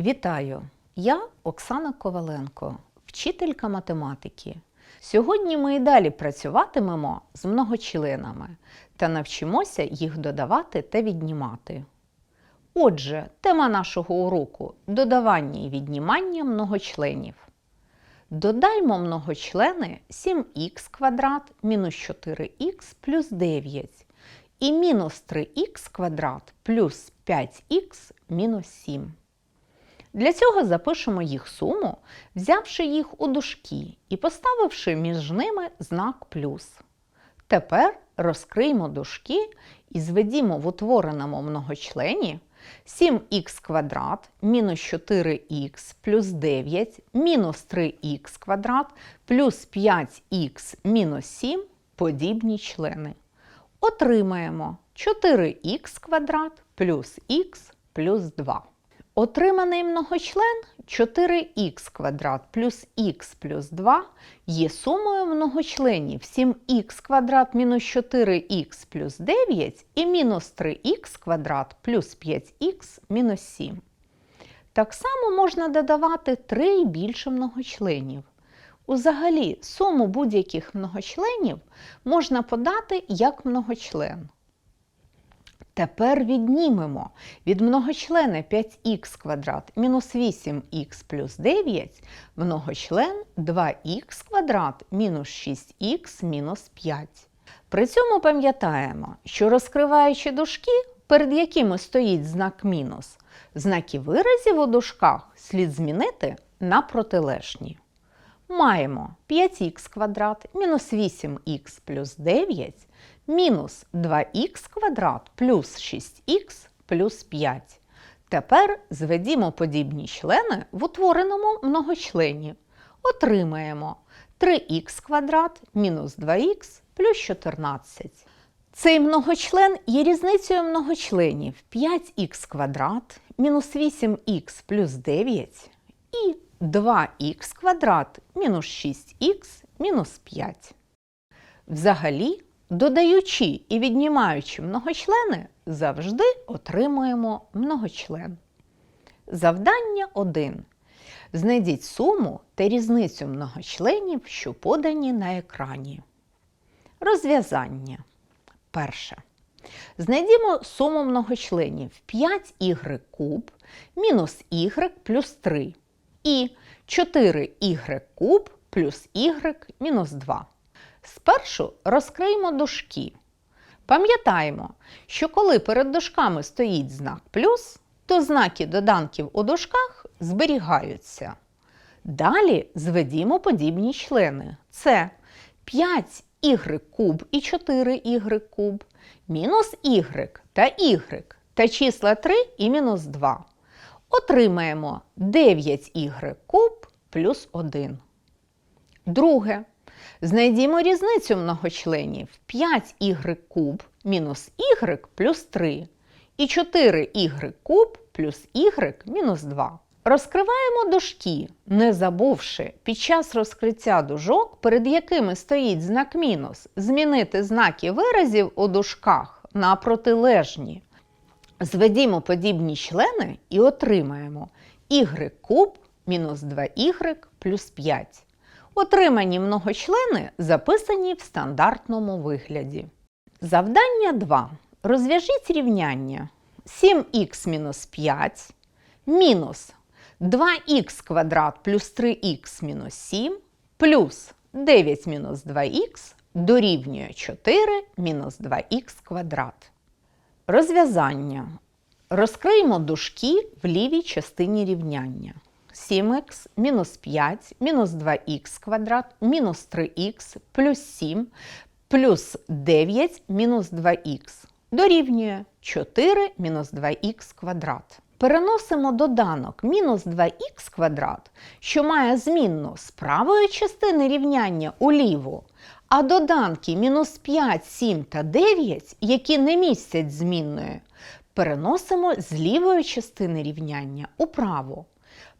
Вітаю! Я Оксана Коваленко, вчителька математики. Сьогодні ми і далі працюватимемо з многочленами та навчимося їх додавати та віднімати. Отже, тема нашого уроку додавання і віднімання многочленів. Додаймо многочлени 7х квадрат мінус 4х плюс 9 і мінус 3х квадрат плюс 5х мінус 7. Для цього запишемо їх суму, взявши їх у дужки і поставивши між ними знак плюс. Тепер розкриємо дужки і зведімо в утвореному многочлені 7х квадрат мінус 4х плюс 9 мінус 3х квадрат плюс 5х мінус 7 подібні члени. Отримаємо 4х квадрат плюс х плюс 2. Отриманий многочлен 4х квадрат плюс х плюс 2 є сумою многочленів 7х квадрат мінус 4х плюс 9 і мінус 3х квадрат плюс 5х мінус 7. Так само можна додавати 3 і більше многочленів. Узагалі, суму будь-яких многочленів можна подати як многочлен. Тепер віднімемо від многочлена 5х квадрат мінус 8х плюс 9 многочлен 2х квадрат мінус 6х мінус 5. При цьому пам'ятаємо, що розкриваючи дужки, перед якими стоїть знак мінус, знаки виразів у дужках слід змінити на протилежні. Маємо 5х квадрат мінус 8х плюс 9 мінус 2х квадрат плюс 6х плюс 5. Тепер зведімо подібні члени в утвореному многочлені. Отримаємо 3х квадрат мінус 2х плюс 14. Цей многочлен є різницею многочленів 5х квадрат мінус 8х плюс 9 і 2х квадрат мінус 6х мінус 5. Взагалі, додаючи і віднімаючи многочлени, завжди отримуємо многочлен. Завдання 1. Знайдіть суму та різницю многочленів, що подані на екрані. Розв'язання. Перше. Знайдімо суму многочленів 5y куб мінус y плюс 3 і 4y куб плюс y мінус 2. Спершу розкриємо дужки. Пам'ятаємо, що коли перед дужками стоїть знак плюс, то знаки доданків у дужках зберігаються. Далі зведімо подібні члени. Це 5y куб і 4y куб, мінус y та y та числа 3 і мінус 2. Отримаємо 9y куб плюс 1. Друге. Знайдімо різницю многочленів 5y куб мінус y плюс 3 і 4y куб плюс y мінус 2. Розкриваємо дужки, не забувши під час розкриття дужок, перед якими стоїть знак мінус, змінити знаки виразів у дужках на протилежні. Зведімо подібні члени і отримаємо y куб мінус 2y плюс 5. Отримані многочлени записані в стандартному вигляді. Завдання 2. Розв'яжіть рівняння 7х мінус 5 мінус 2х квадрат плюс 3х мінус 7 плюс 9 мінус 2х дорівнює 4 мінус 2х квадрат. Розв'язання. Розкриємо дужки в лівій частині рівняння. 7х мінус 5 мінус 2х квадрат мінус 3х плюс 7 плюс 9 мінус 2х дорівнює 4 мінус 2х квадрат. Переносимо доданок мінус 2х квадрат, що має змінну з правої частини рівняння у ліву, а доданки мінус 5, 7 та 9, які не містять змінної, переносимо з лівої частини рівняння у праву.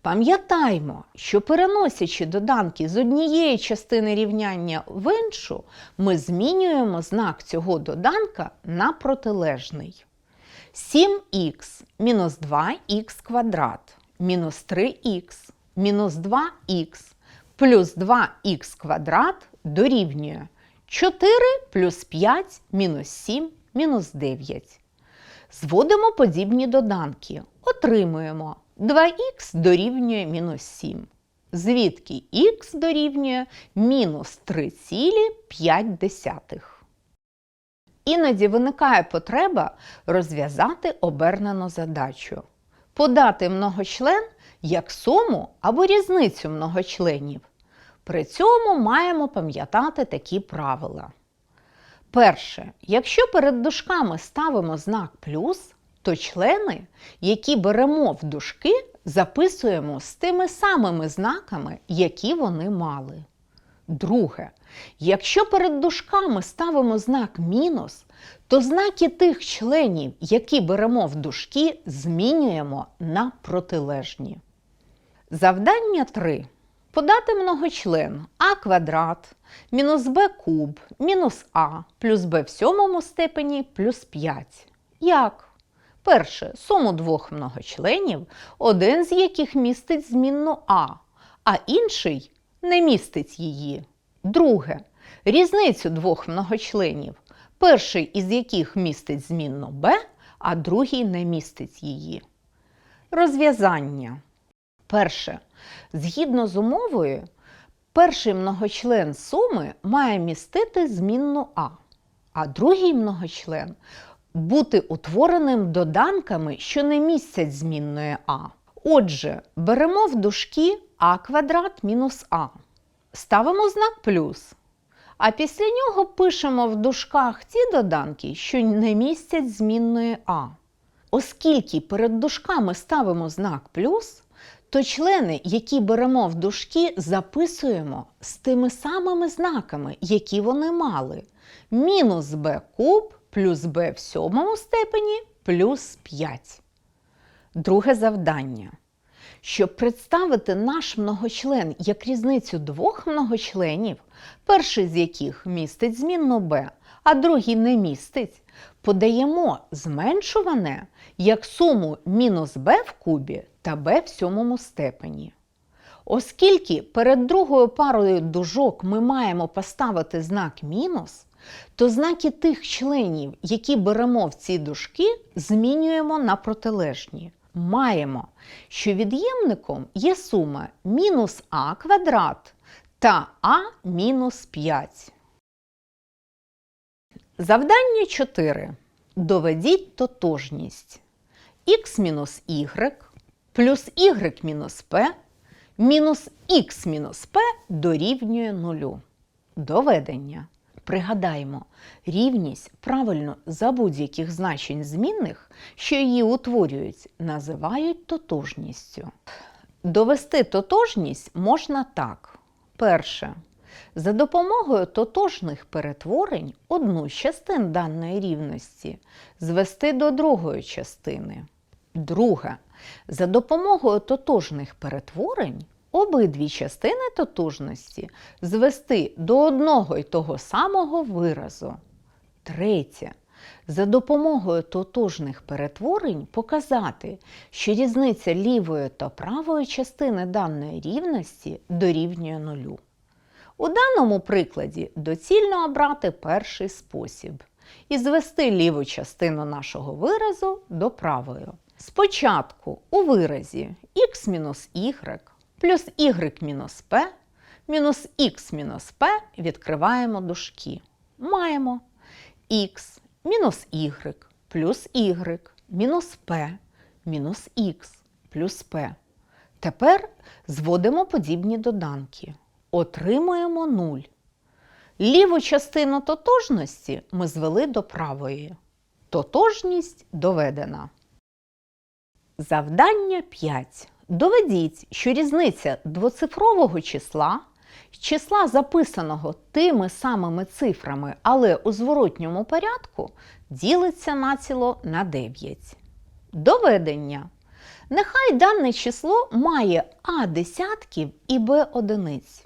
Пам'ятаймо, що переносячи доданки з однієї частини рівняння в іншу, ми змінюємо знак цього доданка на протилежний. 7х мінус 2х квадрат мінус 3х мінус 2х плюс 2х квадрат дорівнює 4 плюс 5 мінус 7 мінус 9. Зводимо подібні доданки. Отримуємо 2х дорівнює мінус 7. Звідки х дорівнює мінус 3,5. Іноді виникає потреба розв'язати обернену задачу. Подати многочлен як суму або різницю многочленів. При цьому маємо пам'ятати такі правила. Перше, якщо перед дужками ставимо знак плюс, то члени, які беремо в дужки, записуємо з тими самими знаками, які вони мали. Друге, якщо перед дужками ставимо знак мінус, то знаки тих членів, які беремо в дужки, змінюємо на протилежні. Завдання 3. Подати многочлен а квадрат мінус b куб мінус а плюс b в сьомому степені плюс 5. Як? Перше суму двох многочленів, один з яких містить змінну а, а інший не містить її. Друге різницю двох многочленів, перший із яких містить змінну b, а другий не містить її. Розв'язання. Перше. Згідно з умовою, перший многочлен суми має містити змінну А, а другий многочлен бути утвореним доданками, що не містять змінної А. Отже, беремо в дужки а квадрат мінус А. Ставимо знак плюс. А після нього пишемо в дужках ті доданки, що не містять змінної А. Оскільки перед дужками ставимо знак плюс, то члени, які беремо в дужки, записуємо з тими самими знаками, які вони мали. Мінус b куб плюс b в сьомому степені плюс 5. Друге завдання. Щоб представити наш многочлен як різницю двох многочленів, перший з яких містить змінну b, а другий не містить, подаємо зменшуване як суму мінус b в кубі та b в сьомому степені. Оскільки перед другою парою дужок ми маємо поставити знак мінус, то знаки тих членів, які беремо в ці дужки, змінюємо на протилежні. Маємо, що від'ємником є сума мінус а квадрат та а мінус 5. Завдання 4. Доведіть тотожність. х мінус y плюс y мінус p мінус х мінус p дорівнює нулю. Доведення. Пригадаємо, рівність правильно за будь-яких значень змінних, що її утворюють, називають тотожністю. Довести тотожність можна так. Перше. За допомогою тотожних перетворень одну з частин даної рівності звести до другої частини. Друге. За допомогою тотожних перетворень обидві частини тотожності звести до одного й того самого виразу. Третє. За допомогою тотожних перетворень показати, що різниця лівої та правої частини даної рівності дорівнює нулю. У даному прикладі доцільно обрати перший спосіб і звести ліву частину нашого виразу до правої. Спочатку у виразі x-y плюс y мінус p мінус x мінус p відкриваємо дужки. Маємо x мінус y плюс y мінус p мінус x плюс p. Тепер зводимо подібні доданки. Отримуємо 0. Ліву частину тотожності ми звели до правої. Тотожність доведена. Завдання 5. Доведіть, що різниця двоцифрового числа числа, записаного тими самими цифрами, але у зворотньому порядку, ділиться націло на 9. Доведення. Нехай дане число має а десятків і б одиниць.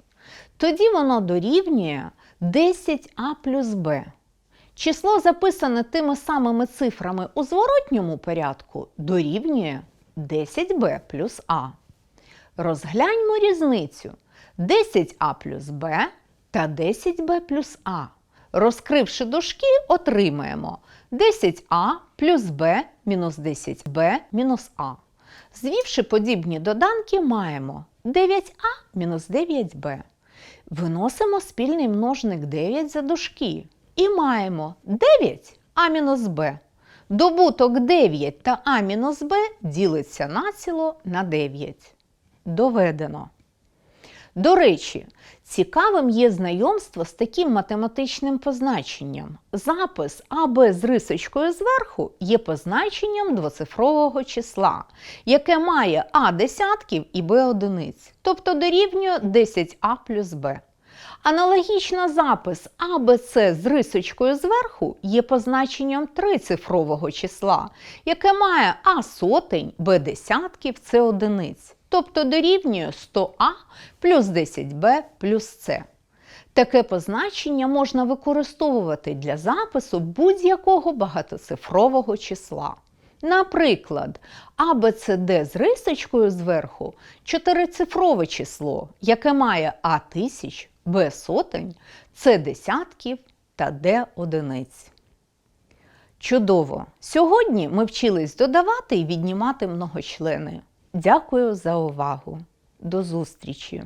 Тоді воно дорівнює 10а плюс b. Число, записане тими самими цифрами у зворотньому порядку, дорівнює 10b плюс А. Розгляньмо різницю 10а плюс Б та 10b плюс А. Розкривши дужки, отримаємо 10а плюс b мінус 10b мінус а. Звівши подібні доданки, маємо 9а мінус 9b. Виносимо спільний множник 9 за дужки і маємо 9а мінус b. Добуток 9 та а мінус b ділиться націло на 9. Доведено. До речі, цікавим є знайомство з таким математичним позначенням. Запис АБ з рисочкою зверху є позначенням двоцифрового числа, яке має А десятків і Б одиниць, тобто дорівнює 10А плюс Б. Аналогічно запис АБЦ з рисочкою зверху є позначенням трицифрового числа, яке має А сотень, Б десятків, С одиниць, тобто дорівнює 100А плюс 10Б плюс С. Таке позначення можна використовувати для запису будь-якого багатоцифрового числа. Наприклад, ABCD з рисочкою зверху чотирицифрове число, яке має А тисяч, Б сотень, С десятків та Д одиниць. Чудово! Сьогодні ми вчились додавати і віднімати многочлени. Дякую за увагу. До зустрічі!